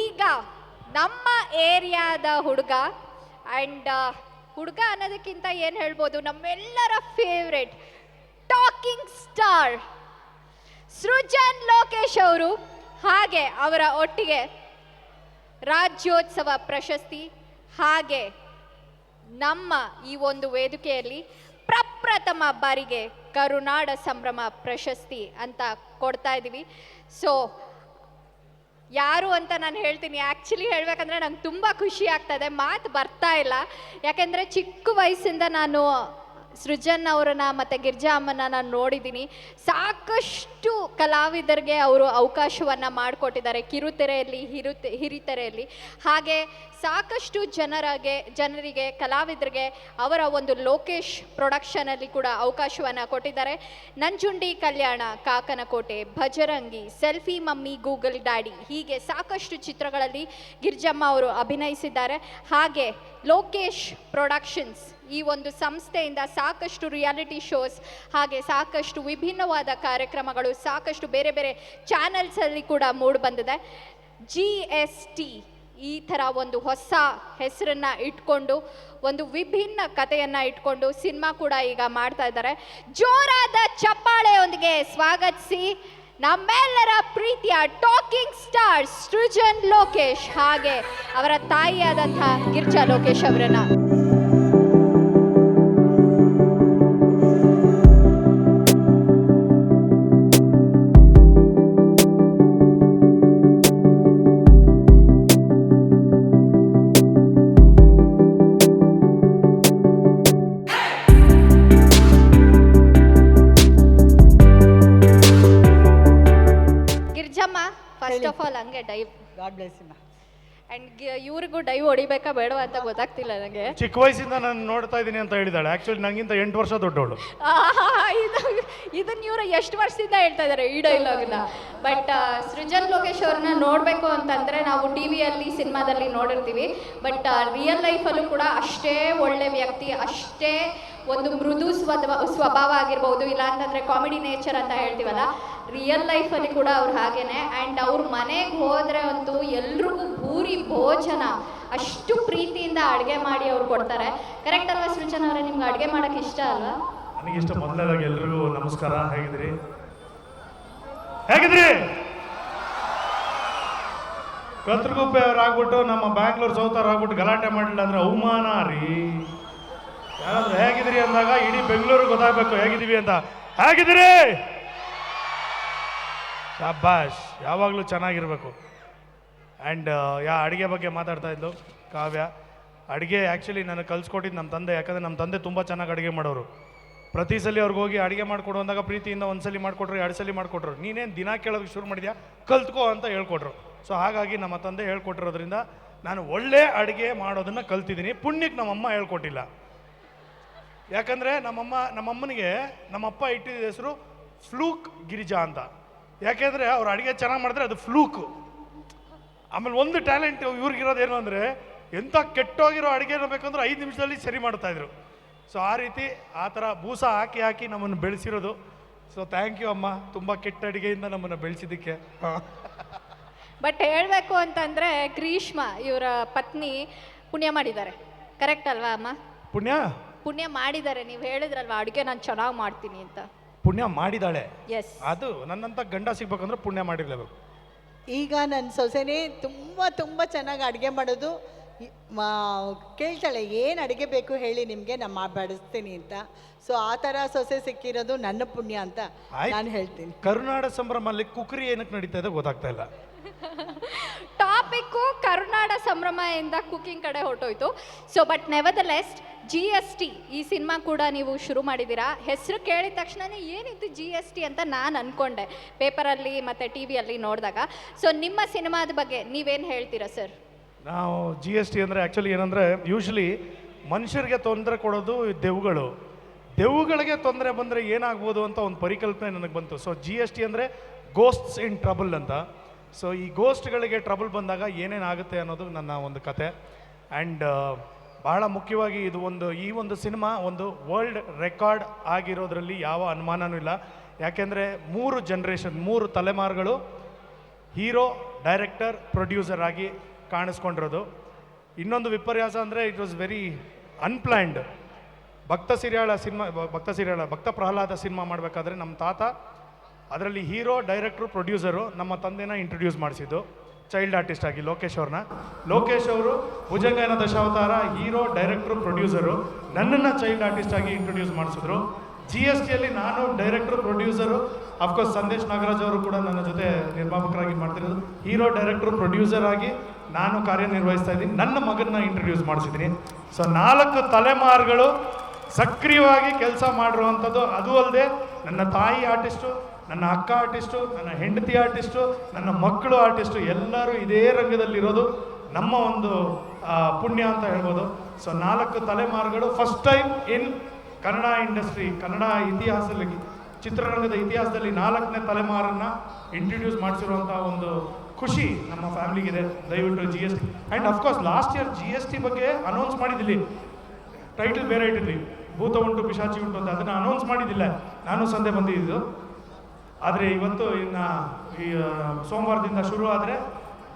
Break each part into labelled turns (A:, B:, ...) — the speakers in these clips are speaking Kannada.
A: ಈಗ ನಮ್ಮ ಏರಿಯಾದ ಹುಡುಗ ಆ್ಯಂಡ್ ಹುಡುಗ ಅನ್ನೋದಕ್ಕಿಂತ ಏನು ಹೇಳ್ಬೋದು, ನಮ್ಮೆಲ್ಲರ favourite talking star Srujan Lokesh ಅವರು. ಹಾಗೆ ಅವರ ಒಟ್ಟಿಗೆ ರಾಜ್ಯೋತ್ಸವ ಪ್ರಶಸ್ತಿ, ಹಾಗೆ ನಮ್ಮ ಈ ಒಂದು ವೇದಿಕೆಯಲ್ಲಿ ಪ್ರಪ್ರಥಮ ಬಾರಿಗೆ ಕರುನಾಡ ಸಂಭ್ರಮ ಪ್ರಶಸ್ತಿ ಅಂತ ಕೊಡ್ತಾ ಇದ್ದೀವಿ ಸೊ ಯಾರು ಅಂತ ನಾನು ಹೇಳ್ತೀನಿ. ಆ್ಯಕ್ಚುಲಿ ಹೇಳಬೇಕಂದ್ರೆ ನಂಗೆ ತುಂಬ ಖುಷಿ ಆಗ್ತದೆ. ಮಾತು ಬರ್ತಾ ಇಲ್ಲ. ಯಾಕೆಂದರೆ ಚಿಕ್ಕ ವಯಸ್ಸಿಂದ ನಾನು ಸೃಜನ್ ಅವರನ್ನ ಮತ್ತು ಗಿರ್ಜಾ ಅಮ್ಮನ ನಾನು ನೋಡಿದ್ದೀನಿ. ಸಾಕಷ್ಟು ಕಲಾವಿದರಿಗೆ ಅವರು ಅವಕಾಶವನ್ನು ಮಾಡಿಕೊಟ್ಟಿದ್ದಾರೆ. ಕಿರುತೆರೆಯಲ್ಲಿ, ಹಿರುತೆ, ಹಿರಿತೆರೆಯಲ್ಲಿ. ಹಾಗೆ ಸಾಕಷ್ಟು ಜನರಿಗೆ ಜನರಿಗೆ, ಕಲಾವಿದರಿಗೆ ಅವರ ಒಂದು ಲೋಕೇಶ್ ಪ್ರೊಡಕ್ಷನಲ್ಲಿ ಕೂಡ ಅವಕಾಶವನ್ನು ಕೊಟ್ಟಿದ್ದಾರೆ. Nanjundi Kalyana, Kakanakote, Bhajarangi, selfie mummy, Google daddy ಹೀಗೆ ಸಾಕಷ್ಟು ಚಿತ್ರಗಳಲ್ಲಿ ಗಿರ್ಜಮ್ಮ ಅವರು ಅಭಿನಯಿಸಿದ್ದಾರೆ. ಹಾಗೆ ಲೋಕೇಶ್ ಪ್ರೊಡಕ್ಷನ್ಸ್ ಈ ಒಂದು ಸಂಸ್ಥೆಯಿಂದ ಸಾಕಷ್ಟು ರಿಯಾಲಿಟಿ ಶೋಸ್ ಹಾಗೆ ಸಾಕಷ್ಟು ವಿಭಿನ್ನವಾದ ಕಾರ್ಯಕ್ರಮಗಳು, ಸಾಕಷ್ಟು ಬೇರೆ ಬೇರೆ ಚಾನೆಲ್ಸಲ್ಲಿ ಕೂಡ ಮೂಡಿ ಬಂದಿದೆ. ಜಿ ಎಸ್ ಟಿ ಈ ಥರ ಒಂದು ಹೊಸ ಹೆಸರನ್ನು ಇಟ್ಕೊಂಡು, ಒಂದು ವಿಭಿನ್ನ ಕಥೆಯನ್ನು ಇಟ್ಕೊಂಡು ಸಿನಿಮಾ ಕೂಡ ಈಗ ಮಾಡ್ತಾ ಇದ್ದಾರೆ. ಜೋರಾದ ಚಪ್ಪಾಳೆಯೊಂದಿಗೆ ಸ್ವಾಗತಿಸಿ ನಮ್ಮೆಲ್ಲರ ಪ್ರೀತಿಯ ಟಾಕಿಂಗ್ ಸ್ಟಾರ್ ಸೃಜನ್ ಲೋಕೇಶ್ ಹಾಗೆ ಅವರ ತಾಯಿಯಾದಂಥ ಗಿರ್ಜಾ ಲೋಕೇಶ್ ಅವರನ್ನ. ಫಸ್ಟ್ ಆಫ್ ಆಲ್ ಹಂಗೆ ಡೈ
B: ಗಾಡ್ ಬ್ಲೆಸ್ ಯು
A: ಅಂಡ್ ಇವ್ರಿಗೂ ಡೈ ಹೊಡಿಬೇಕಾ ಬೇಡವಾ ಅಂತ ಗೊತ್ತಾಗ್ತಿಲ್ಲ ನನಗೆ.
C: ಚಿಕ್ಕ ವಯಸ್ಸಿಂದ ನಾನು ನೋಡ್ತಾ ಇದ್ದೀನಿ ಅಂತ ಹೇಳಿದಾಳೆ ಆಕ್ಚುಲಿ ನಂಗಿಂತ ಎಂಟು ವರ್ಷ ದೊಡ್ಡವಳು.
A: ಇದನ್ನ ಇವರು ಎಷ್ಟು ವರ್ಷದಿಂದ ಹೇಳ್ತಾ ಇದ್ದಾರೆ ಈ ಡೈಲಾಗ್ನ ಬಟ್ ಸೃಜನ್ ಲೋಕೇಶ್ ಅವ್ರನ್ನ ನೋಡಬೇಕು ಅಂತಂದ್ರೆ ನಾವು ಟಿ ವಿಯಲ್ಲಿ ಸಿನಿಮಾದಲ್ಲಿ ನೋಡಿರ್ತೀವಿ. ಬಟ್ ರಿಯಲ್ ಲೈಫಲ್ಲೂ ಕೂಡ ಅಷ್ಟೇ ಒಳ್ಳೆ ವ್ಯಕ್ತಿ ಅಷ್ಟೇ ಒಂದು ಮೃದು ಸ್ವಭಾವ ಸ್ವಭಾವ ಆಗಿರ್ಬೋದು, ಇಲ್ಲ ಅಂತಂದ್ರೆ ಕಾಮಿಡಿ ನೇಚರ್ ಅಂತ ಹೇಳ್ತೀವಲ್ಲ ರಿಯಲ್ ಲೈಫಲ್ಲಿ ಕೂಡ ಅವ್ರು ಹಾಗೇನೆ. ಆ್ಯಂಡ್ ಅವ್ರ ಮನೆಗೆ ಹೋದ್ರೆ ಅಂತೂ ಎಲ್ರಿಗೂ ಭೂರಿ ಭೋಜನ. ಅಷ್ಟು ಪ್ರೀತಿಯಿಂದ ಅಡುಗೆ ಮಾಡಿ ಅವ್ರು ಕೊಡ್ತಾರೆ. ಕರೆಕ್ಟ್ ಅಲ್ವಾ ಸೃಜನ್ ಅವರೇ? ನಿಮ್ಗೆ ಅಡುಗೆ ಮಾಡೋಕ್ಕೆ ಇಷ್ಟ ಅಲ್ವಾ?
C: ನನಗಿಷ್ಟ ಮೊದಲನೇದಾಗಿ ಎಲ್ರಿಗೂ ನಮಸ್ಕಾರ. ಹೇಗಿದ್ರಿ ಹೇಗಿದ್ರಿ ಕತ್ರಗುಪ್ಪೆ ಅವ್ರು ಆಗ್ಬಿಟ್ಟು ನಮ್ಮ ಬ್ಯಾಂಗ್ಳೂರ್ ಸೌತವ್ರು ಆಗ್ಬಿಟ್ಟು ಗಲಾಟೆ ಮಾಡಿಲ್ಲ ಅಂದ್ರೆ ಅವಮಾನ ರೀ. ಯಾರಾದ್ರೂ ಹೇಗಿದ್ರಿ ಅಂದಾಗ ಇಡೀ ಬೆಂಗಳೂರು ಗೊತ್ತಾಗ್ಬೇಕು ಹೇಗಿದೀವಿ ಅಂತ. ಹೇಗಿದ್ದೀರಿ? ಶಾಬಾಷ್, ಯಾವಾಗಲೂ ಚೆನ್ನಾಗಿರ್ಬೇಕು. ಆ್ಯಂಡ್ ಯಾ, ಅಡುಗೆ ಬಗ್ಗೆ ಮಾತಾಡ್ತಾ ಇದ್ಲು, ಕಾವ್ಯ. ಅಡುಗೆ ಆ್ಯಕ್ಚುಲಿ ನನಗೆ ಕಲ್ಸ್ಕೊಟ್ಟಿದ್ದು ನಮ್ಮ ತಂದೆ, ಯಾಕಂದರೆ ನಮ್ಮ ತಂದೆ ತುಂಬ ಚೆನ್ನಾಗಿ ಅಡುಗೆ ಮಾಡೋರು. ಪ್ರತಿ ಸಲ ಅವ್ರಿಗೆ ಹೋಗಿ ಅಡುಗೆ ಮಾಡಿಕೊಡು ಅಂದಾಗ ಪ್ರೀತಿಯಿಂದ ಒಂದು ಸಲ ಮಾಡಿಕೊಟ್ರು, ಎರಡು ಸಲ ಮಾಡಿಕೊಟ್ರು. ನೀನೇನು ದಿನ ಕೇಳೋದಕ್ಕೆ ಶುರು ಮಾಡಿದ್ಯಾ? ಕಲ್ತ್ಕೋ ಅಂತ ಹೇಳ್ಕೊಟ್ರು. ಸೊ ಹಾಗಾಗಿ ನಮ್ಮ ತಂದೆ ಹೇಳ್ಕೊಟ್ಟಿರೋದ್ರಿಂದ ನಾನು ಒಳ್ಳೆ ಅಡುಗೆ ಮಾಡೋದನ್ನು ಕಲ್ತಿದ್ದೀನಿ. ಪುಣ್ಯಕ್ಕೆ ನಮ್ಮಮ್ಮ ಹೇಳ್ಕೊಟ್ಟಿಲ್ಲ. ಯಾಕಂದರೆ ನಮ್ಮಮ್ಮ ನಮ್ಮಮ್ಮನಿಗೆ ನಮ್ಮಪ್ಪ ಇಟ್ಟಿದ್ದ ಹೆಸರು ಫ್ಲೂಕ್ ಗಿರಿಜಾ ಅಂತ. ಯಾಕೆಂದರೆ ಅವ್ರು ಅಡುಗೆ ಚೆನ್ನಾಗಿ ಮಾಡಿದ್ರೆ ಅದು ಫ್ಲೂಕು. ಆಮೇಲೆ ಒಂದು ಟ್ಯಾಲೆಂಟ್ ಇವ್ರಿಗಿರೋದು ಏನು ಅಂದರೆ ಎಂಥ ಕೆಟ್ಟೋಗಿರೋ ಅಡುಗೆನ ಬೇಕಂದ್ರೆ ಐದು ನಿಮಿಷದಲ್ಲಿ ಸರಿ ಮಾಡ್ತಾಯಿದ್ರು ಸೊ ಆ ರೀತಿ ಆ ಥರ ಬೂಸ ಹಾಕಿ ಹಾಕಿ ನಮ್ಮನ್ನು ಬೆಳೆಸಿರೋದು. ಸೊ ಥ್ಯಾಂಕ್ ಯು ಅಮ್ಮ. ತುಂಬ ಕೆಟ್ಟ ಅಡುಗೆಯಿಂದ ನಮ್ಮನ್ನು ಬೆಳೆಸಿದ್ದಕ್ಕೆ.
A: ಬಟ್ ಹೇಳಬೇಕು ಅಂತಂದ್ರೆ ಗ್ರೀಷ್ಮ ಇವರ ಪತ್ನಿ ಪುಣ್ಯ ಮಾಡಿದ್ದಾರೆ. ಕರೆಕ್ಟ್ ಅಲ್ವಾ ಅಮ್ಮ?
C: ಪುಣ್ಯ?
A: ಪುಣ್ಯ ಮಾಡಿದ್ದಾರೆ. ನೀವು ಹೇಳಿದ್ರಲ್ವಾ ಅಡುಗೆ ನಾನು ಚೆನ್ನಾಗಿ ಮಾಡ್ತೀನಿ ಅಂತ.
C: ಪುಣ್ಯ ಮಾಡಿದಾಳೆ?
A: ಎಸ್
C: ಅದು ನನ್ನಂತ ಗಂಡ ಸಿಗ್ಬೇಕಂದ್ರೆ ಪುಣ್ಯ ಮಾಡಿರ್ಲೇಬೇಕು.
B: ಈಗ ನನ್ನ ಸೊಸೆನೇ ತುಂಬ ತುಂಬ ಚೆನ್ನಾಗಿ ಅಡುಗೆ ಮಾಡೋದು. ಇ- ಮಾ- ಕೇಳ್ತಾಳೆ ಏನು ಅಡುಗೆ ಬೇಕು ಹೇಳಿ ನಿಮಗೆ ನಮ್ಮ ಬಡಿಸ್ತೀನಿ ಅಂತ. ಸೊ ಆ ಥರ ಸೊಸೆ ಸಿಕ್ಕಿರೋದು ನನ್ನ ಪುಣ್ಯ ಅಂತ
C: ಆಯ್ತು.
B: ನಾನು ಹೇಳ್ತೀನಿ.
C: ಕರುನಾಡ ಸಂಭ್ರಮಲ್ಲಿ ಕುಕ್ರಿ ಏನಕ್ಕೆ ನಡೀತಾ ಇದೆ ಗೊತ್ತಾಗ್ತಾ ಇಲ್ಲ.
A: ಸಂಭ್ರಮದಿಂದ ಕುಕಿಂಗ್ ಕಡೆ ಹೊರಟೋಯ್ತು. So but nevertheless G S T ಈ ಸಿನಿಮಾ ಕೂಡ ನೀವು ಶುರು ಮಾಡಿದ್ದೀರಾ? ಹೆಸರು ಕೇಳಿದ ತಕ್ಷಣನೇ ಏನಿತ್ತು ಜಿ ಎಸ್ ಟಿ ಅಂತ ನಾನು ಅಂದ್ಕೊಂಡೆ ಪೇಪರಲ್ಲಿ ಮತ್ತು ಟಿ ವಿಯಲ್ಲಿ ನೋಡಿದಾಗ. ಸೊ ನಿಮ್ಮ ಸಿನಿಮಾದ ಬಗ್ಗೆ ನೀವೇನು ಹೇಳ್ತೀರಾ ಸರ್
C: ನಾವು ಜಿ ಎಸ್ ಟಿ ಅಂದರೆ ಆ್ಯಕ್ಚುಲಿ ಏನಂದರೆ ಯೂಶ್ವಲಿ ಮನುಷ್ಯರಿಗೆ ತೊಂದರೆ ಕೊಡೋದು ದೆವ್ಗಳು. ದೆವ್ಗಳಿಗೆ ತೊಂದರೆ ಬಂದರೆ ಏನಾಗ್ಬೋದು ಅಂತ ಒಂದು ಪರಿಕಲ್ಪನೆ ನನಗೆ ಬಂತು. ಸೊ ಜಿ ಎಸ್ ಟಿ ಅಂದರೆ ಗೋಸ್ಟ್ಸ್ ಇನ್ ಟ್ರಬಲ್ ಅಂತ. ಸೊ ಈ ಗೋಸ್ಟ್ಗಳಿಗೆ ಟ್ರಬಲ್ ಬಂದಾಗ ಏನೇನಾಗುತ್ತೆ ಅನ್ನೋದು ನನ್ನ ಒಂದು ಕತೆ. ಆ್ಯಂಡ್ ಬಹಳ ಮುಖ್ಯವಾಗಿ ಇದು ಒಂದು, ಈ ಒಂದು ಸಿನಿಮಾ ಒಂದು ವರ್ಲ್ಡ್ ರೆಕಾರ್ಡ್ ಆಗಿರೋದ್ರಲ್ಲಿ ಯಾವ ಅನುಮಾನವೂ ಇಲ್ಲ. ಯಾಕೆಂದರೆ ಮೂರು ಜನ್ರೇಷನ್ ಮೂರು ತಲೆಮಾರುಗಳು ಹೀರೋ ಡೈರೆಕ್ಟರ್ ಪ್ರೊಡ್ಯೂಸರ್ ಆಗಿ ಕಾಣಿಸ್ಕೊಂಡಿರೋದು. ಇನ್ನೊಂದು ವಿಪರ್ಯಾಸ ಅಂದರೆ ಇಟ್ ವಾಸ್ ವೆರಿ ಅನ್ಪ್ಲ್ಯಾಂಡ್ ಭಕ್ತ ಸಿರಿಯಾಳ ಸಿನಿಮಾ, ಭಕ್ತ ಸಿರಿಯಾಳ, ಭಕ್ತ ಪ್ರಹ್ಲಾದ ಸಿನಿಮಾ ಮಾಡಬೇಕಾದ್ರೆ ನಮ್ಮ ತಾತ ಅದರಲ್ಲಿ ಹೀರೋ, ಡೈರೆಕ್ಟ್ರು, ಪ್ರೊಡ್ಯೂಸರು ನಮ್ಮ ತಂದೆನ ಇಂಟ್ರೊಡ್ಯೂಸ್ ಮಾಡಿಸಿದ್ದು. ಚೈಲ್ಡ್ ಆರ್ಟಿಸ್ಟ್ ಆಗಿ ಲೋಕೇಶ್ ಅವ್ರನ್ನ. ಲೋಕೇಶ್ ಅವರು ಭುಜಂಗನ ದಶಾವತಾರ, ಹೀರೋ, ಡೈರೆಕ್ಟ್ರು, ಪ್ರೊಡ್ಯೂಸರು ನನ್ನನ್ನು ಚೈಲ್ಡ್ ಆರ್ಟಿಸ್ಟ್ ಆಗಿ ಇಂಟ್ರೊಡ್ಯೂಸ್ ಮಾಡಿಸಿದ್ರು. ಜಿ ಎಸ್ ಟಿಯಲ್ಲಿ ನಾನು, director, producer of course Sandesh Nagaraj ಅವರು ಕೂಡ ನನ್ನ ಜೊತೆ ನಿರ್ಮಾಪಕರಾಗಿ ಮಾಡ್ತಿರೋದು. ಹೀರೋ, ಡೈರೆಕ್ಟ್ರು, ಪ್ರೊಡ್ಯೂಸರ್ ಆಗಿ ನಾನು ಕಾರ್ಯನಿರ್ವಹಿಸ್ತಾ ಇದ್ದೀನಿ. ನನ್ನ ಮಗನ್ನ ಇಂಟ್ರೊಡ್ಯೂಸ್ ಮಾಡಿಸಿದ್ದೀನಿ. ಸೊ ನಾಲ್ಕು ತಲೆಮಾರುಗಳು ಸಕ್ರಿಯವಾಗಿ ಕೆಲಸ ಮಾಡಿರುವಂಥದ್ದು ಅದು ಅಲ್ಲದೆ ನನ್ನ ತಾಯಿ ಆರ್ಟಿಸ್ಟು, ನನ್ನ ಅಕ್ಕ ಆರ್ಟಿಸ್ಟು, ನನ್ನ ಹೆಂಡತಿ ಆರ್ಟಿಸ್ಟು, ನನ್ನ ಮಕ್ಕಳು ಆರ್ಟಿಸ್ಟು ಎಲ್ಲರೂ ಇದೇ ರಂಗದಲ್ಲಿರೋದು ನಮ್ಮ ಒಂದು ಪುಣ್ಯ ಅಂತ ಹೇಳ್ಬೋದು. ಸೊ, ನಾಲ್ಕು ತಲೆಮಾರುಗಳು first time in Kannada industry Kannada ಇತಿಹಾಸದಲ್ಲಿ, ಚಿತ್ರರಂಗದ ಇತಿಹಾಸದಲ್ಲಿ ನಾಲ್ಕನೇ ತಲೆಮಾರನ್ನು ಇಂಟ್ರೊಡ್ಯೂಸ್ ಮಾಡಿಸಿರುವಂಥ ಒಂದು ಖುಷಿ ನಮ್ಮ ಫ್ಯಾಮಿಲಿಗಿದೆ. ದಯವಿಟ್ಟು G S T and of course last year G S T ಬಗ್ಗೆ ಅನೌನ್ಸ್ ಮಾಡಿದ್ದಿಲ್ಲಿ. ಟೈಟಲ್ ಬೇರೆ ಇಟ್ಟಿದ್ವಿ. ಭೂತ ಉಂಟು, ಪಿಶಾಚಿ ಉಂಟು ಅಂತ ಅದನ್ನು ಅನೌನ್ಸ್ ಮಾಡಿದ್ದಿಲ್ಲ. ನಾನು ಸಂದೆ ಬಂದಿದ್ದು. ಆದರೆ ಇವತ್ತು ಇನ್ನು ಈ ಸೋಮವಾರದಿಂದ ಶುರು ಆದರೆ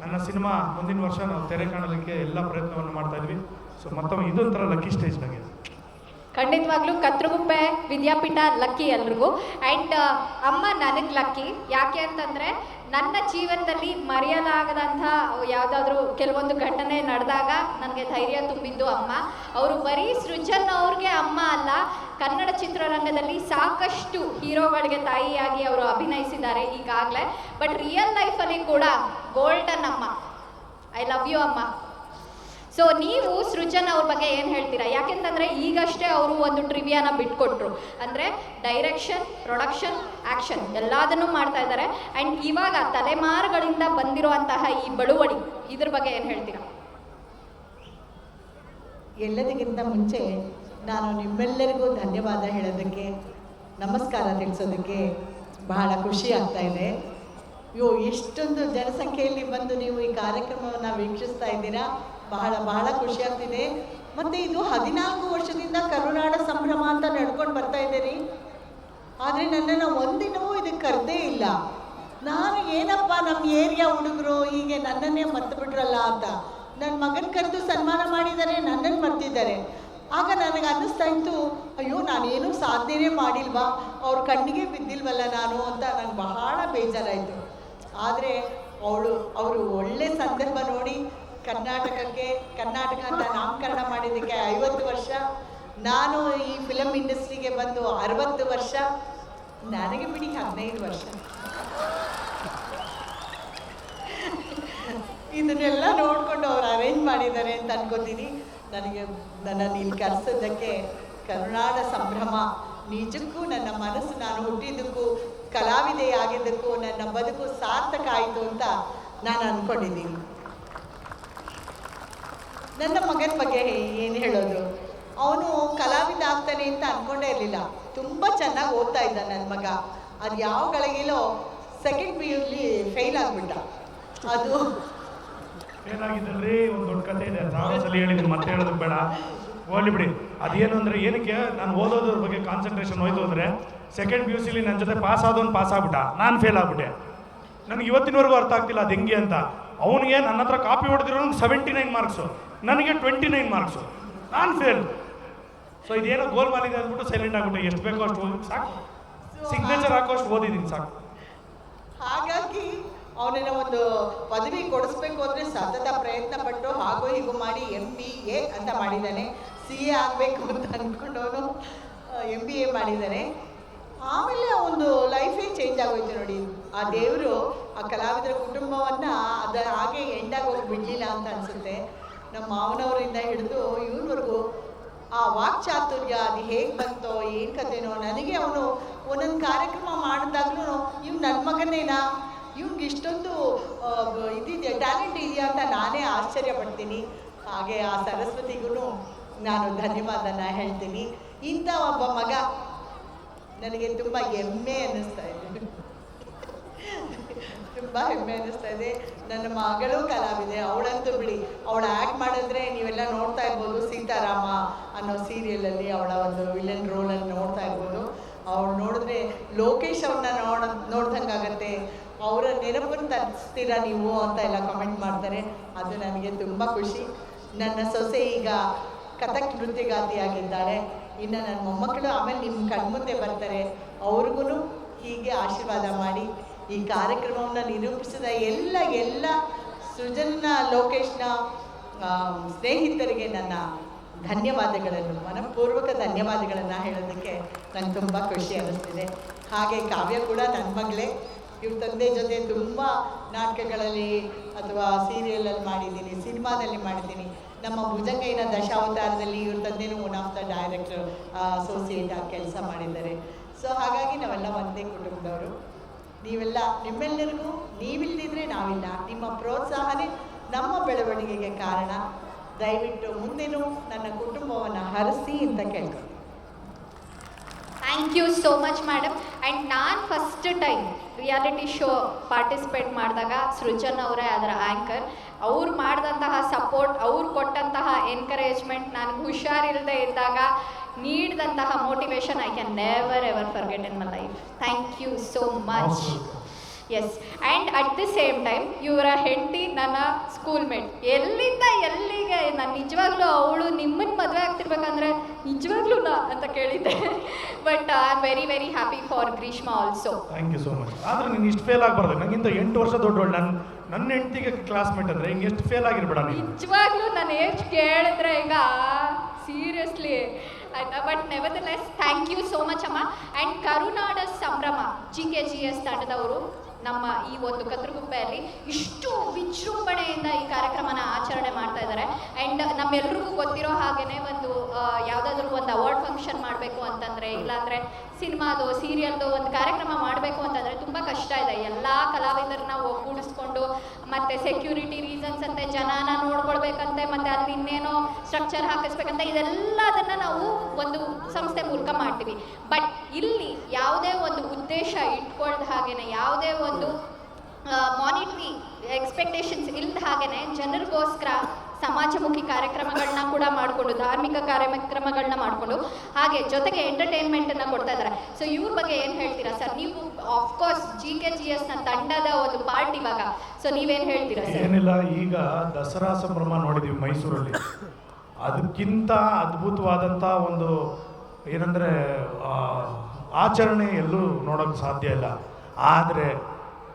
C: ನನ್ನ ಸಿನಿಮಾ ಮುಂದಿನ ವರ್ಷ ನಾವು ತೆರೆ ಕಾಣಲಿಕ್ಕೆ ಎಲ್ಲ ಪ್ರಯತ್ನವನ್ನು ಮಾಡ್ತಾ ಇದ್ವಿ. ಸೊ ಮತ್ತೊಮ್ಮೆ ಇದೊಂಥರ ಲಕ್ಕಿ ಸ್ಟೇಜ್ ನನಗೆ.
A: ಖಂಡಿತವಾಗ್ಲೂ ಕತ್ರಗುಪ್ಪೆ, ವಿದ್ಯಾಪೀಠ ಲಕ್ಕಿ ಎಲ್ರಿಗೂ. ಆ್ಯಂಡ್ ಅಮ್ಮ ನನಗೆ ಲಕ್ಕಿ ಯಾಕೆ ಅಂತಂದರೆ ನನ್ನ ಜೀವನದಲ್ಲಿ ಮರೆಯಲಾಗದಂತಹ ಯಾವುದಾದ್ರೂ ಕೆಲವೊಂದು ಘಟನೆ ನಡೆದಾಗ ನನಗೆ ಧೈರ್ಯ ತುಂಬಿದ್ದು ಅಮ್ಮ. ಅವರು ಬರೀ ಸೃಜನ್ ಅವ್ರಿಗೆ ಅಮ್ಮ ಅಲ್ಲ, ಕನ್ನಡ ಚಿತ್ರರಂಗದಲ್ಲಿ ಸಾಕಷ್ಟು ಹೀರೋಗಳಿಗೆ ತಾಯಿಯಾಗಿ ಅವರು ಅಭಿನಯಿಸಿದ್ದಾರೆ ಈಗಾಗಲೇ. ಬಟ್ ರಿಯಲ್ ಲೈಫಲ್ಲಿ ಕೂಡ ಗೋಲ್ಡನ್ ಅಮ್ಮ. ಐ ಲವ್ ಯು ಅಮ್ಮ. ಸೊ ನೀವು ಸೃಜನ್ ಅವ್ರ ಬಗ್ಗೆ ಏನು ಹೇಳ್ತೀರಾ? ಯಾಕೆಂತಂದ್ರೆ ಈಗಷ್ಟೇ ಅವರು ಒಂದು ಟ್ರಿವಿಯಾನ ಬಿಟ್ಕೊಟ್ರು. ಅಂದ್ರೆ ಡೈರೆಕ್ಷನ್ ಪ್ರೊಡಕ್ಷನ್ ಆ್ಯಕ್ಷನ್ ಎಲ್ಲದನ್ನೂ ಮಾಡ್ತಾ ಇದ್ದಾರೆ. ಆ್ಯಂಡ್ ಇವಾಗ ತಲೆಮಾರುಗಳಿಂದ ಬಂದಿರುವಂತಹ ಈ ಬಳುವಳಿ, ಇದ್ರ ಬಗ್ಗೆ ಏನು ಹೇಳ್ತೀರಾ?
B: ಎಲ್ಲದಕ್ಕಿಂತ ಮುಂಚೆ ನಾನು ನಿಮ್ಮೆಲ್ಲರಿಗೂ ಧನ್ಯವಾದ ಹೇಳೋದಕ್ಕೆ, ನಮಸ್ಕಾರ ತಿಳಿಸೋದಕ್ಕೆ ಬಹಳ ಖುಷಿ ಆಗ್ತಾ ಇದೆ. ಅಯ್ಯೋ ಎಷ್ಟೊಂದು ಜನಸಂಖ್ಯೆಯಲ್ಲಿ ಬಂದು ನೀವು ಈ ಕಾರ್ಯಕ್ರಮವನ್ನು ವೀಕ್ಷಿಸ್ತಾ ಇದ್ದೀರಾ? ಬಹಳ ಬಹಳ ಖುಷಿ ಆಗ್ತಿದೆ. ಮತ್ತೆ ಇದು ಹದಿನಾಲ್ಕು ವರ್ಷದಿಂದ ಕರುನಾಡ ಸಂಭ್ರಮ ಅಂತ ನಡ್ಕೊಂಡು ಬರ್ತಾ ಇದ್ದೀರಿ ಆದರೆ ನನ್ನನ್ನು ಒಂದಿನವೂ ಇದಕ್ಕೆ ಕರೆದೇ ಇಲ್ಲ. ನಾನು ಏನಪ್ಪ ನಮ್ಮ ಏರಿಯಾ ಹುಡುಗರು ಹೀಗೆ ನನ್ನನ್ನೇ ಮರ್ತು ಬಿಟ್ರಲ್ಲ ಅಂತ. ನನ್ನ ಮಗನ ಕರೆದು ಸನ್ಮಾನ ಮಾಡಿದ್ದಾರೆ ನನ್ನನ್ನು ಮರ್ತಿದ್ದಾರೆ. ಆಗ ನನಗೆ ಅನ್ನಿಸ್ತಾ ಇತ್ತು, ಅಯ್ಯೋ, ನಾನೇನು ಸಾಧನೆ ಮಾಡಿಲ್ವಾ? ಅವ್ರ ಕಣ್ಣಿಗೆ ಬಿದ್ದಿಲ್ವಲ್ಲ ನಾನು? ಅಂತ ನಂಗೆ ಬಹಳ ಬೇಜಾರಾಯಿತು. ಆದರೆ ಅವಳು, ಅವರು ಒಳ್ಳೆ ಸಂದರ್ಭ ನೋಡಿ ಕರ್ನಾಟಕಕ್ಕೆ ಕರ್ನಾಟಕ ಅಂತ ನಾಮಕರಣ ಮಾಡಿದ್ದಕ್ಕೆ ಐವತ್ತು ವರ್ಷ. ನಾನು ಈ ಫಿಲಮ್ ಇಂಡಸ್ಟ್ರಿಗೆ ಬಂದು ಅರವತ್ತು ವರ್ಷ. ನನಗೆ ಬಿಡಿ ಹದಿನೈದು ವರ್ಷ. ಇದನ್ನೆಲ್ಲ ನೋಡಿಕೊಂಡು ಅವ್ರು ಅರೇಂಜ್ ಮಾಡಿದ್ದಾರೆ ಅಂತ ಅನ್ಕೋತೀನಿ. ನನಗೆ ನನ್ನನ್ನು ಇಲ್ಲಿ ಕರೆಸೋದಕ್ಕೆ ಕರುಣಾದ ಸಂಭ್ರಮ. ನಿಜಕ್ಕೂ ನನ್ನ ಮನಸ್ಸು ನಾನು ಹುಟ್ಟಿದ್ದಕ್ಕೂ, ಕಲಾವಿದೆಯಾಗಿದ್ದಕ್ಕೂ, ನನ್ನ ಬದುಕು ಸಾರ್ಥಕ ಆಯಿತು ಅಂತ ನಾನು ಅಂದ್ಕೊಂಡಿದ್ದೀನಿ ನನ್ನ ಮಗನ ಬಗ್ಗೆ ಏನು ಹೇಳೋದು? ಅವನು ಕಲಾವಿದ ಆಗ್ತಾನೆ ಅಂತ ಅನ್ಕೊಂಡೇ ಇರಲಿಲ್ಲ. ತುಂಬ ಚೆನ್ನಾಗಿ ಓದ್ತಾ ಇದ್ದ ನನ್ನ ಮಗ. ಅದು ಯಾವ ಗಳಿಗೆಲೋ ಸೆಕೆಂಡ್ ಪಿ ಯುಲಿ ಫೇಲ್ ಆಗಿಬಿಟ್ಟ. ಅದು
C: ಏನಾಗಿದ್ದಲ್ರಿ ಒಂದು ದೊಡ್ಡ ಕಥೆ ಇದೆ. ಸಾವಿರ ಸಲ ಹೇಳಿದ್ದೀನಿ ಮತ್ತೆ ಹೇಳೋದು ಬೇಡ. ಹೋಗ್ಲಿ ಬಿಡಿ. ಅದೇನು ಏನಕ್ಕೆ ನಾನು ಓದೋದ್ರ ಬಗ್ಗೆ ಕಾನ್ಸಂಟ್ರೇಷನ್ ಹೋಯ್ತು ಅಂದರೆ ಸೆಕೆಂಡ್ ಪಿ ಯು ಸಿಲಿ ನನ್ನ ಜೊತೆ ಪಾಸ್ ಆದವನು ಪಾಸ್ ಆಗ್ಬಿಟ್ಟ. ನಾನು ಫೇಲ್ ಆಗ್ಬಿಟ್ಟೆ. ನನಗೆ ಇವತ್ತಿನವರೆಗೂ ಅರ್ಥ ಆಗ್ತಿಲ್ಲ ಅದು ಹೆಂಗೆ ಅಂತ. ಅವನಿಗೆ ನನ್ನ ಹತ್ರ ಕಾಪಿ ಹೊಡೆದಿರೋ ಸೆವೆಂಟಿ ನೈನ್ ಮಾರ್ಕ್ಸು ನನಗೆ ಟ್ವೆಂಟಿ ನೈನ್ ಮಾರ್ಕ್ಸು ನಾನು ಫೇಲ್ ಸೊ ಇದೇನೋ ಗೋಲ್ ಮಾಡಿದೆ ಅಂದ್ಬಿಟ್ಟು ಸೈಲೆಂಟ್ ಆಗ್ಬಿಟ್ಟೆ ಎಷ್ಟು ಬೇಕೋ ಅಷ್ಟು ಓದಿ ಸಾಕು. ಸಿಗ್ನೇಚರ್ ಹಾಕೋಷ್ಟು ಓದಿದ್ದೀನಿ, ಸಾಕು.
B: ಹಾಗಾಗಿ ಅವನನ್ನ ಒಂದು ಪದವಿ ಕೊಡಿಸ್ಬೇಕು ಅಂದರೆ ಸತತ ಪ್ರಯತ್ನ ಪಟ್ಟು ಹಾಗೂ ಹೀಗೂ ಮಾಡಿ ಎಂ ಬಿ ಎ ಅಂತ ಮಾಡಿದ್ದಾನೆ. ಸಿ ಎ ಆಗಬೇಕು ಅಂತ ಅಂದ್ಕೊಂಡವನು ಎಂ ಬಿ ಎ ಮಾಡಿದ್ದಾನೆ. ಆಮೇಲೆ ಒಂದು ಲೈಫೇ ಚೇಂಜ್ ಆಗೋಯ್ತು ನೋಡಿ, ಆ ದೇವರು ಆ ಕಲಾವಿದರ ಕುಟುಂಬವನ್ನು ಅದರ ಹಾಗೆ ಎಂಡಾಗಿ ಹೋಗಿ ಬಿಡಲಿಲ್ಲ ಅಂತ ಅನಿಸುತ್ತೆ. ನಮ್ಮ ಮಾವನವರಿಂದ ಹಿಡಿದು ಇವ್ರವರೆಗೂ ಆ ವಾಕ್ಚಾತುರ್ಯ, ಅದು ಹೇಗೆ ಬಂತೋ, ಏನು ಕಥೆನೋ, ನನಗೆ ಅವನು ಒಂದೊಂದು ಕಾರ್ಯಕ್ರಮ ಮಾಡಿದಾಗ್ಲೂ ಇವ್ ನನ್ನ ಮಗನೇನಾ? ಇವ್ನಿಗೆ ಇಷ್ಟೊಂದು ಇದಿದೆಯಾ ಟ್ಯಾಲೆಂಟ್ ಇದೆಯಾ ಅಂತ ನಾನೇ ಆಶ್ಚರ್ಯ ಪಡ್ತೀನಿ. ಹಾಗೆ ಆ ಸರಸ್ವತಿಗೂ ನಾನು ಧನ್ಯವಾದನ ಹೇಳ್ತೀನಿ. ಇಂಥ ಒಬ್ಬ ಮಗ ನನಗೆ ತುಂಬ ಹೆಮ್ಮೆ ಅನ್ನಿಸ್ತಾ ತುಂಬ ಹೆಮ್ಮೆ ಅನ್ನಿಸ್ತಾ ಇದೆ. ನನ್ನ ಮಗಳು ಕಲಾವಿದೆ, ಅವಳಂತೂ ಬಿಡಿ. ಅವಳು ಆ್ಯಕ್ಟ್ ಮಾಡಿದ್ರೆ ನೀವೆಲ್ಲ ನೋಡ್ತಾ ಇರ್ಬೋದು ಸೀತಾರಾಮ ಅನ್ನೋ ಸೀರಿಯಲಲ್ಲಿ ಅವಳ ಒಂದು ವಿಲನ್ ರೋಲಲ್ಲಿ ನೋಡ್ತಾ ಇರ್ಬೋದು. ಅವಳು ನೋಡಿದ್ರೆ ಲೋಕೇಶ್ ಅವ್ರನ್ನ ನೋಡ, ನೋಡ್ದಂಗಾಗತ್ತೆ. ಅವರ ನೆನಪನ್ನು ತರಿಸ್ತೀರಾ ನೀವು ಅಂತ ಎಲ್ಲ ಕಮೆಂಟ್ ಮಾಡ್ತಾರೆ. ಅದು ನನಗೆ ತುಂಬ ಖುಷಿ. ನನ್ನ ಸೊಸೆ ಈಗ ಕಥಕ್ ನೃತ್ಯಗಾತಿಯಾಗಿದ್ದಾಳೆ ಇನ್ನು ನನ್ನ ಮೊಮ್ಮಕ್ಕಳು ಆಮೇಲೆ ನಿಮ್ಮ ಕಣ್ಮುಂದೆ ಬರ್ತಾರೆ. ಅವ್ರಿಗೂ ಹೀಗೆ ಆಶೀರ್ವಾದ ಮಾಡಿ. ಈ ಕಾರ್ಯಕ್ರಮವನ್ನು ನಿರೂಪಿಸಿದ ಎಲ್ಲ ಎಲ್ಲ ಸೃಜನ್ನ ಲೋಕೇಶ್ನ ಸ್ನೇಹಿತರಿಗೆ ನನ್ನ ಧನ್ಯವಾದಗಳನ್ನು, ಮನಪೂರ್ವಕ ಧನ್ಯವಾದಗಳನ್ನು ಹೇಳೋದಕ್ಕೆ ನನಗೆ ತುಂಬ ಖುಷಿ ಅನ್ನಿಸ್ತಿದೆ. ಹಾಗೆ ಕಾವ್ಯ ಕೂಡ ನನ್ನ ಮಗಳೇ. ಇವ್ರ ತಂದೆ ಜೊತೆ ತುಂಬ ನಾಟಕಗಳಲ್ಲಿ ಅಥವಾ ಸೀರಿಯಲಲ್ಲಿ ಮಾಡಿದ್ದೀನಿ ಸಿನಿಮಾದಲ್ಲಿ ಮಾಡಿದ್ದೀನಿ. ನಮ್ಮ ಭುಜಂಗೈನ ದಶಾವತಾರದಲ್ಲಿ ಇವ್ರ ತಂದೆನೂ one of the director associate ಆಗಿ ಕೆಲಸ ಮಾಡಿದ್ದಾರೆ. ಸೊ ಹಾಗಾಗಿ ನಾವೆಲ್ಲ ಒಂದೇ ಕುಟುಂಬದವರು. ನೀವೆಲ್ಲ ನಿಮ್ಮೆಲ್ಲರಿಗೂ ನೀವಿಲ್ಲದಿದ್ರೆ ನಾವಿಲ್ಲ. ನಿಮ್ಮ ಪ್ರೋತ್ಸಾಹನೇ ನಮ್ಮ ಬೆಳವಣಿಗೆಗೆ ಕಾರಣ. ದಯವಿಟ್ಟು ಮುಂದೆನೂ ನನ್ನ ಕುಟುಂಬವನ್ನು ಹರಿಸಿ ಅಂತ ಕೇಳ್ಕೊಂಡು
A: thank you so much madam and ನಾನು first time reality show participate ಮಾಡಿದಾಗ ಸೃಜನ್ ಅವರೇ ಅದರ ಆ್ಯಂಕರ್ ಅವ್ರು ಮಾಡಿದಂತಹ ಸಪೋರ್ಟ್ ಅವ್ರು ಕೊಟ್ಟಂತಹ ಎನ್ಕರೇಜ್ಮೆಂಟ್ ನನಗೆ ಹುಷಾರಿಲ್ಲದೆ ಇದ್ದಾಗ ನೀಡಿದಂತಹ motivation I can never ever forget in my life thank you so much yes and at the same time ಇವರ ಹೆಂಡತಿ ನನ್ನ ಸ್ಕೂಲ್ ಮೇಟ್ ಎಲ್ಲಿಂದ ಎಲ್ಲಿಗೆ ನಾನು ನಿಜವಾಗ್ಲೂ ಅವಳು ನಿಮ್ಮನ್ನು ಮದುವೆ ಆಗ್ತಿರ್ಬೇಕಂದ್ರೆ ನಿಜವಾಗ್ಲೂ ನಾ ಅಂತ ಕೇಳಿದ್ದೆ. But I am very very happy for Greeshma also
C: thank you so much ಆದರೆ ನೀನು ಇಷ್ಟು ಫೇಲ್ ಆಗಬಾರ್ದು. ನನಗಿಂತ ಎಂಟು ವರ್ಷ ದೊಡ್ಡವಳು. ನನ್ನ ನನ್ನ ಹೆಂಡತಿಗೆ ಕ್ಲಾಸ್ಮೇಟ್ ಅಂದರೆ ಹಿಂಗೆ ಎಷ್ಟು ಫೇಲ್ ಆಗಿರ್ಬೇಡ ನೀನು.
A: ನಿಜವಾಗ್ಲೂ ನಾನು ಏಜ್ ಕೇಳಿದ್ರೆ ಈಗ ಸೀರಿಯಸ್ಲಿ ಆಯ್ತಾ? But nevertheless thank you so much ಅಮ್ಮ. ಆ್ಯಂಡ್ ಕರುನಾಡ ಸಂಭ್ರಮ ಜಿ ಕೆ ಜಿ ಎಸ್ ತಂಡದವರು ನಮ್ಮ ಈ ಒಂದು ಕತ್ರಗುಪ್ಪೆಯಲ್ಲಿ ಇಷ್ಟು ವಿಜೃಂಭಣೆಯಿಂದ ಈ ಕಾರ್ಯಕ್ರಮನ ಆಚರಣೆ ಮಾಡ್ತಾ ಇದ್ದಾರೆ. ಆ್ಯಂಡ್ ನಮ್ಮೆಲ್ರಿಗೂ ಗೊತ್ತಿರೋ ಹಾಗೇನೆ ಒಂದು ಯಾವುದಾದ್ರೂ ಒಂದು ಅವಾರ್ಡ್ ಫಂಕ್ಷನ್ ಮಾಡಬೇಕು ಅಂತಂದರೆ, ಇಲ್ಲಾಂದರೆ ಸಿನಿಮಾದು ಸೀರಿಯಲ್ದು ಒಂದು ಕಾರ್ಯಕ್ರಮ ಮಾಡಬೇಕು ಅಂತಂದರೆ ತುಂಬ ಕಷ್ಟ ಇದೆ. ಎಲ್ಲ ಕಲಾವಿದರನ್ನ ಒಗ್ಗೂಡಿಸ್ಕೊಂಡು ಮತ್ತೆ ಸೆಕ್ಯೂರಿಟಿ ರೀಸನ್ಸ್ ಅಂತೆ ಜನಾನ ನೋಡ್ಕೊಳ್ಬೇಕಂತೆ, ಮತ್ತೆ ಅಲ್ಲಿ ಇನ್ನೇನೋ ಸ್ಟ್ರಕ್ಚರ್ ಹಾಕಿಸ್ಬೇಕಂತ ಇದೆಲ್ಲದನ್ನ ನಾವು ಒಂದು ಸಂಸ್ಥೆ ಮೂಲಕ ಮಾಡ್ತೀವಿ. ಬಟ್ ಇಲ್ಲಿ ಯಾವುದೇ ಒಂದು ಉದ್ದೇಶ ಇಟ್ಕೊಳ್ದ ಹಾಗೇನೆ, ಯಾವುದೇ ಒಂದು ಮಾನಿಟ್ರಿ ಎಕ್ಸ್ಪೆಕ್ಟೇಷನ್ಸ್ ಇಲ್ದ ಹಾಗೇನೆ, ಜನರಿಗೋಸ್ಕರ ಸಮಾಜಮುಖಿ ಕಾರ್ಯಕ್ರಮಗಳನ್ನ ಕೂಡ ಮಾಡಿಕೊಂಡು, ಧಾರ್ಮಿಕ ಕಾರ್ಯಕ್ರಮಗಳನ್ನ ಮಾಡಿಕೊಂಡು, ಹಾಗೆ ಜೊತೆಗೆ ಎಂಟರ್ಟೈನ್ಮೆಂಟನ್ನು ಕೊಡ್ತಾ ಇದ್ದಾರೆ ಸೊ ಇವ್ರ ಬಗ್ಗೆ ಏನು ಹೇಳ್ತೀರಾ ಸರ್? ನೀವು ಆಫ್ಕೋರ್ಸ್ ಜಿ ಕೆ ಜಿ ಎಸ್ನ ತಂಡದ ಒಂದು ಪಾರ್ಟ್ ಇವಾಗ. ಸೊ ನೀವೇನು ಹೇಳ್ತೀರಾ
C: ಏನಿಲ್ಲ, ಈಗ ದಸರಾ ಸಂಭ್ರಮ ನೋಡಿದೀವಿ ಮೈಸೂರಲ್ಲಿ. ಅದಕ್ಕಿಂತ ಅದ್ಭುತವಾದಂಥ ಒಂದು ಏನಂದರೆ ಆಚರಣೆ ಎಲ್ಲೂ ನೋಡೋಕ್ಕೆ ಸಾಧ್ಯ ಇಲ್ಲ. ಆದರೆ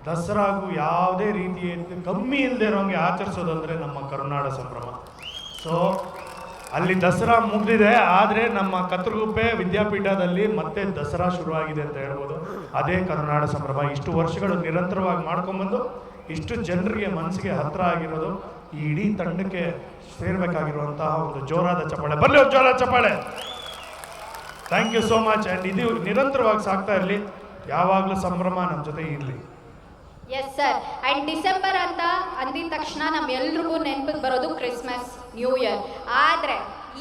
C: ದಸರಾಗೂ ಯಾವುದೇ ರೀತಿಯ ಕಮ್ಮಿ ಇಲ್ಲದೆ ಇರೋಂಗೆ ಆಚರಿಸೋದಂದರೆ ನಮ್ಮ ಕರುನಾಡ ಸಂಭ್ರಮ. ಸೊ ಅಲ್ಲಿ ದಸರಾ ಮುಗಿದಿದೆ, ಆದರೆ ನಮ್ಮ ಕತ್ರಗುಪ್ಪೆ ವಿದ್ಯಾಪೀಠದಲ್ಲಿ ಮತ್ತೆ ದಸರಾ ಶುರುವಾಗಿದೆ ಅಂತ ಹೇಳ್ಬೋದು. ಅದೇ ಕರುನಾಡ ಸಂಭ್ರಮ. ಇಷ್ಟು ವರ್ಷಗಳು ನಿರಂತರವಾಗಿ ಮಾಡ್ಕೊಂಬಂದು, ಇಷ್ಟು ಜನರಿಗೆ ಮನಸ್ಸಿಗೆ ಹತ್ರ ಆಗಿರೋದು, ಈ ಇಡೀ ತಂಡಕ್ಕೆ ಸೇರಬೇಕಾಗಿರುವಂತಹ ಒಂದು ಜೋರಾದ ಚಪ್ಪಾಳೆ. ಬರಲಿ ಒಂದು ಜೋರಾದ ಚಪ್ಪಾಳೆ. Thank you so much and ಇದು ನಿರಂತರವಾಗಿ ಸಾಕ್ತಾ ಇರಲಿ. ಯಾವಾಗಲೂ ಸಂಭ್ರಮ ನಮ್ಮ ಜೊತೆ ಇರಲಿ.
A: ಎಸ್ ಸರ್ ಆ್ಯಂಡ್ ಡಿಸೆಂಬರ್ ಅಂತ ಅಂದಿದ ತಕ್ಷಣ ನಮ್ಮೆಲ್ರಿಗೂ ನೆನಪಿಗೆ ಬರೋದು ಕ್ರಿಸ್ಮಸ್ ನ್ಯೂ ಇಯರ್ ಆದರೆ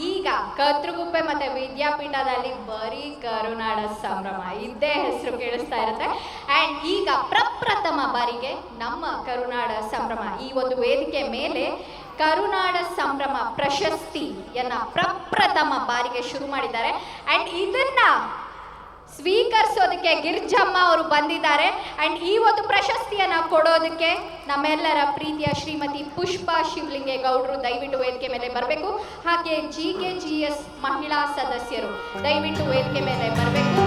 A: ಈಗ ಕತ್ರಗುಪ್ಪೆ ಮತ್ತು ವಿದ್ಯಾಪೀಠದಲ್ಲಿ ಬರೀ ಕರುನಾಡ ಸಂಭ್ರಮ ಇದೇ ಹೆಸರು ಕೇಳಿಸ್ತಾ ಇರುತ್ತೆ. ಆ್ಯಂಡ್ ಈಗ ಪ್ರಪ್ರಥಮ ಬಾರಿಗೆ ನಮ್ಮ ಕರುನಾಡ ಸಂಭ್ರಮ. ಈ ಒಂದು ವೇದಿಕೆ ಮೇಲೆ ಕರುನಾಡ ಸಂಭ್ರಮ ಪ್ರಶಸ್ತಿಯನ್ನ ಪ್ರಪ್ರಥಮ ಬಾರಿಗೆ ಶುರು ಮಾಡಿದ್ದಾರೆ. ಆ್ಯಂಡ್ ಇದನ್ನ ಸ್ವೀಕರಿಸೋದಕ್ಕೆ ಗಿರ್ಜಮ್ಮ ಅವರು ಬಂದಿದ್ದಾರೆ. ಅಂಡ್ ಈ ಒಂದು ಪ್ರಶಸ್ತಿಯನ್ನ ಕೊಡೋದಕ್ಕೆ ನಮ್ಮೆಲ್ಲರ ಪ್ರೀತಿಯ ಶ್ರೀಮತಿ ಪುಷ್ಪಾ ಶಿವಲಿಂಗೇಗೌಡರು ದಯವಿಟ್ಟು ವೇದಿಕೆ ಮೇಲೆ ಬರಬೇಕು. ಹಾಗೆ ಜಿ ಕೆ ಮಹಿಳಾ ಸದಸ್ಯರು ದಯವಿಟ್ಟು ವೇದಿಕೆ ಮೇಲೆ ಬರಬೇಕು.